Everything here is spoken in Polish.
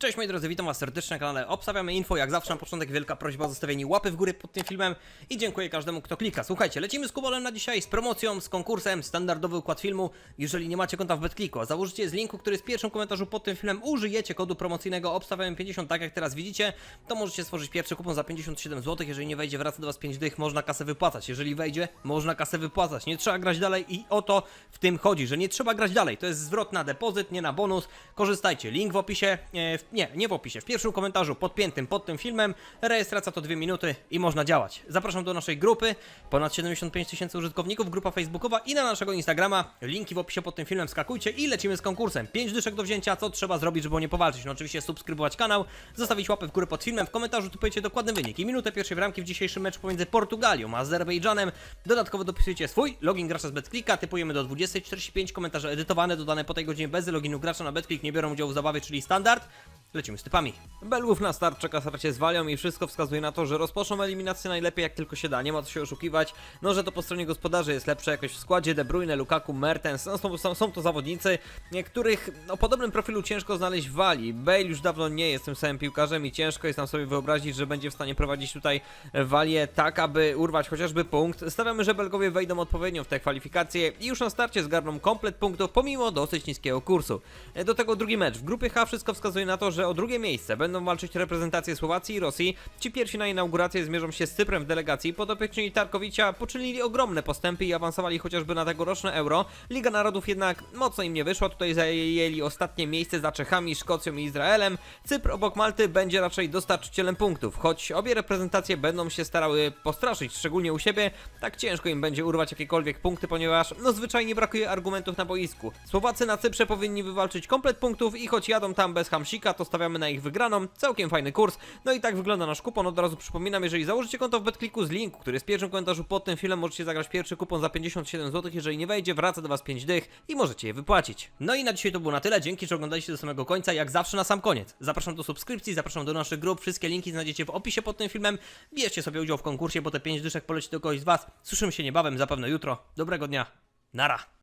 Cześć moi drodzy, witam was serdecznie na kanale Obstawiamy Info. Jak zawsze na początek wielka prośba o zostawienie łapy w górę pod tym filmem i dziękuję każdemu kto klika. Słuchajcie, lecimy z Kubolem na dzisiaj, z promocją, z konkursem, standardowy układ filmu. Jeżeli nie macie konta w BetClicku, a założycie z linku, który jest w pierwszym komentarzu pod tym filmem, użyjecie kodu promocyjnego Obstawiamy 50, tak jak teraz widzicie, to możecie stworzyć pierwszy kupon za 57 zł. Jeżeli nie wejdzie, wraca do was 5 dych, można kasę wypłacać. Jeżeli wejdzie, można kasę wypłacać. Nie trzeba grać dalej i o to w tym chodzi, że nie trzeba grać dalej. To jest zwrot na depozyt, nie na bonus. Korzystajcie. Link w opisie, e, w, nie, nie w opisie, w pierwszym komentarzu podpiętym pod tym filmem. Rejestracja to 2 minuty i można działać. Zapraszam do naszej grupy, ponad 75 tysięcy użytkowników, grupa facebookowa i na naszego Instagrama. Linki w opisie pod tym filmem, skakujcie i lecimy z konkursem. 5 dyszek do wzięcia, co trzeba zrobić, żeby o nie powalczyć? No oczywiście subskrybować kanał, zostawić łapę w górę pod filmem, w komentarzu typujecie dokładny wynik i minutę pierwszej bramki w dzisiejszym meczu pomiędzy Portugalią a Azerbejdżanem. Dodatkowo dopisujecie swój login gracza z BetClicka, typujemy do 20.45, komentarze edytowane, dodane po tej godzinie bez loginu gracza na BetClick, nie biorą udziału w zabawie, czyli standard. Lecimy z typami. Belgów na start czeka starcie z Walią i wszystko wskazuje na to, że rozpoczną eliminację najlepiej jak tylko się da, nie ma co się oszukiwać. No, że to po stronie gospodarzy jest lepsza jakoś w składzie, De Bruyne, Lukaku, Mertens, no, są, są, są to zawodnicy, których o podobnym profilu ciężko znaleźć w Walii. Bale już dawno nie jest tym samym piłkarzem i ciężko jest nam sobie wyobrazić, że będzie w stanie prowadzić tutaj Walię tak, aby urwać chociażby punkt. Stawiamy, że Belgowie wejdą odpowiednio w te kwalifikacje i już na starcie zgarną komplet punktów pomimo dosyć niskiego kursu. Do tego drugi mecz. W grupie H wszystko wskazuje na to, że o drugie miejsce będą walczyć reprezentacje Słowacji i Rosji. Ci pierwsi na inaugurację zmierzą się z Cyprem w delegacji. Podopieczni Tarkowicza poczynili ogromne postępy i awansowali chociażby na tegoroczne Euro. Liga Narodów jednak mocno im nie wyszła. Tutaj zajęli ostatnie miejsce za Czechami, Szkocją i Izraelem. Cypr obok Malty będzie raczej dostarczycielem punktów. Choć obie reprezentacje będą się starały postraszyć, szczególnie u siebie, tak ciężko im będzie urwać jakiekolwiek punkty, ponieważ no zwyczajnie brakuje argumentów na boisku. Słowacy na Cyprze powinni wywalczyć komplet punktów i choć jadą tam bez hamsika, to stawiamy na ich wygraną. Całkiem fajny kurs. No i tak wygląda nasz kupon. Od razu przypominam, jeżeli założycie konto w BetClicku z linku, który jest w pierwszym komentarzu pod tym filmem, możecie zagrać pierwszy kupon za 57 zł. Jeżeli nie wejdzie, wraca do Was 5 dych i możecie je wypłacić. No i na dzisiaj to było na tyle. Dzięki, że oglądaliście do samego końca. Jak zawsze na sam koniec. Zapraszam do subskrypcji, zapraszam do naszych grup. Wszystkie linki znajdziecie w opisie pod tym filmem. Bierzcie sobie udział w konkursie, bo te 5 dyszek poleci do kogoś z Was. Słyszymy się niebawem, zapewne jutro. Dobrego dnia. Nara.